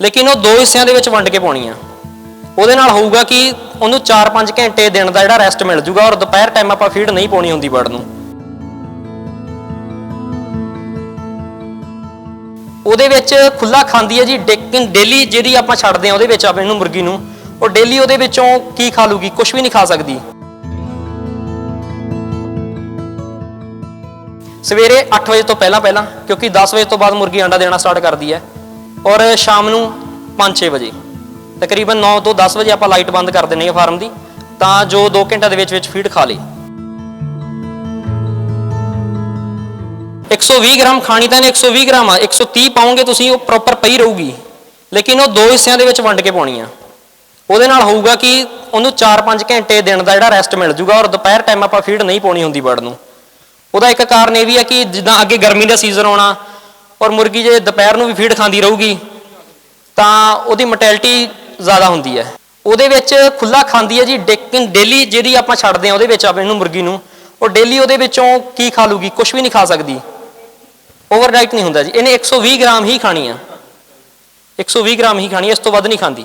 ਲੇਕਿਨ ਉਹ ਦੋ ਹਿੱਸਿਆਂ ਦੇ ਵਿੱਚ ਵੰਡ ਕੇ ਪਾਉਣੀ ਆ ਉਹਦੇ ਨਾਲ ਹੋਊਗਾ ਕਿ ਉਹਨੂੰ 4-5 ਘੰਟੇ ਦਿਨ ਦਾ ਜਿਹੜਾ ਰੈਸਟ ਮਿਲ ਜੂਗਾ ਔਰ ਦੁਪਹਿਰ ਟਾਈਮ ਆਪਾਂ ਫੀਡ ਨਹੀਂ ਪਾਉਣੀ ਹੁੰਦੀ ਬਰਡ ਨੂੰ। ਉਹਦੇ ਵਿੱਚ ਖੁੱਲਾ ਖਾਂਦੀ ਹੈ ਜੀ ਲੇਕਿਨ ਡੇਲੀ ਜਿਹੜੀ ਆਪਾਂ ਛੱਡਦੇ ਆ ਉਹਦੇ ਵਿੱਚ ਆਪਾਂ ਇਹਨੂੰ ਮੁਰਗੀ ਨੂੰ, ਉਹ ਡੇਲੀ ਉਹਦੇ ਵਿੱਚੋਂ ਕੀ ਖਾ ਲੂਗੀ? ਕੁਝ ਵੀ ਨਹੀਂ ਖਾ ਸਕਦੀ। ਸਵੇਰੇ 8 ਵਜੇ ਤੋਂ ਪਹਿਲਾਂ ਪਹਿਲਾਂ ਕਿਉਂਕਿ 10 ਵਜੇ ਤੋਂ ਬਾਅਦ ਮੁਰਗੀ ਅੰਡਾ ਦੇਣਾ ਸਟਾਰਟ ਕਰਦੀ ਹੈ। ਔਰ ਸ਼ਾਮ ਨੂੰ 5-6 ਵਜੇ। ਤਕਰੀਬਨ 9 ਤੋਂ 10 ਵਜੇ ਆਪਾਂ ਲਾਈਟ ਬੰਦ ਕਰ ਦਿੰਨੇ ਆ ਫਾਰਮ ਦੀ, ਤਾਂ ਜੋ 2 ਘੰਟਿਆਂ ਦੇ ਵਿੱਚ ਵਿੱਚ ਫੀਡ ਖਾ ਲੇ 120 ਗ੍ਰਾਮ ਖਾਣੀ ਤਾਂ ਇਹਨੇ 120 ਗ੍ਰਾਮ ਆ 130 ਪਾਉਂਗੇ ਤੁਸੀਂ, ਉਹ ਪ੍ਰੋਪਰ ਪਈ ਰਹੂਗੀ। ਲੇਕਿਨ ਉਹ ਦੋ ਹਿੱਸਿਆਂ ਦੇ ਵਿੱਚ ਵੰਡ ਕੇ ਪਾਉਣੀ ਆ। ਉਹਦੇ ਨਾਲ ਹੋਊਗਾ ਕਿ ਉਹਨੂੰ 4-5 ਘੰਟੇ ਦਿਨ ਦਾ ਜਿਹੜਾ ਰੈਸਟ ਮਿਲ ਜੂਗਾ, ਔਰ ਦੁਪਹਿਰ ਟਾਈਮ ਆਪਾਂ ਫੀਡ ਨਹੀਂ ਪਾਉਣੀ ਹੁੰਦੀ ਬਰਡ ਨੂੰ। ਉਹਦਾ ਇੱਕ ਕਾਰਨ ਇਹ ਵੀ ਹੈ ਕਿ ਜਿੱਦਾਂ ਅੱਗੇ ਗਰਮੀ ਦਾ ਸੀਜ਼ਨ ਆਉਣਾ ਔਰ ਮੁਰਗੀ ਜੇ ਦੁਪਹਿਰ ਨੂੰ ਵੀ ਫੀਡ ਖਾਂਦੀ ਰਹੂਗੀ, ਤਾਂ ਉਹਦੀ ਮੋਟੈਲਿਟੀ ਜ਼ਿਆਦਾ ਹੁੰਦੀ ਹੈ। ਉਹਦੇ ਵਿੱਚ ਖੁੱਲਾ ਖਾਂਦੀ ਹੈ ਜੀ ਲੇਕਿਨ ਡੇਲੀ ਜਿਹੜੀ ਆਪਾਂ ਛੱਡਦੇ ਆ ਉਹਦੇ ਵਿੱਚ ਆਪਾਂ ਇਹਨੂੰ ਮੁਰਗੀ ਨੂੰ, ਉਹ ਡੇਲੀ ਉਹਦੇ ਵਿੱਚੋਂ ਕੀ ਖਾ ਲੂਗੀ ਕੁਝ ਵੀ ਨਹੀਂ ਖਾ ਸਕਦੀ। ਓਵਰਡਾਈਟ ਨਹੀਂ ਹੁੰਦਾ ਜੀ। ਇਹਨੇ 120 ਗ੍ਰਾਮ ਹੀ ਖਾਣੀ ਆ। 120 ਗ੍ਰਾਮ ਹੀ ਖਾਣੀ ਇਸ ਤੋਂ ਵੱਧ ਨਹੀਂ ਖਾਂਦੀ।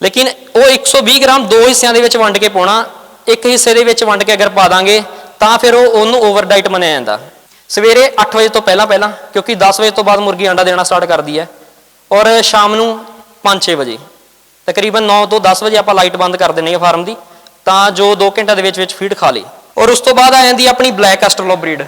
ਲੇਕਿਨ ਉਹ 120 ਗ੍ਰਾਮ ਦੋ ਹਿੱਸਿਆਂ ਦੇ ਵਿੱਚ ਵੰਡ ਕੇ ਪਾਉਣਾ, ਇੱਕ ਹਿੱਸੇ ਦੇ ਵਿੱਚ ਵੰਡ ਕੇ ਅਗਰ ਪਾ ਦਾਂਗੇ, ਤਾਂ ਫਿਰ ਉਹ ਉਹਨੂੰ ਓਵਰਡਾਈਟ ਮੰਨਿਆ ਜਾਂਦਾ। ਸਵੇਰੇ 8 ਵਜੇ ਤੋਂ ਪਹਿਲਾਂ ਪਹਿਲਾਂ, ਕਿਉਂਕਿ 10 ਵਜੇ ਤੋਂ ਬਾਅਦ ਮੁਰਗੀ ਅੰਡਾ ਦੇਣਾ ਸਟਾਰਟ ਕਰਦੀ ਹੈ। ਔਰ ਸ਼ਾਮ ਨੂੰ 5-6 ਵਜੇ, ਤਕਰੀਬਨ 9 ਤੋਂ 10 ਵਜੇ ਆਪਾਂ ਲਾਈਟ ਬੰਦ ਕਰ ਦਿੰਨੇ ਆ ਫਾਰਮ ਦੀ, ਤਾਂ ਜੋ 2 ਘੰਟੇ ਦੇ ਵਿੱਚ ਵਿੱਚ ਫੀਡ ਖਾ ਲੇ। ਔਰ ਉਸ ਤੋਂ ਬਾਅਦ ਆ ਜਾਂਦੀ ਆਪਣੀ ਬਲੈਕ ਐਸਟਰਲੋ ਬਰੀਡ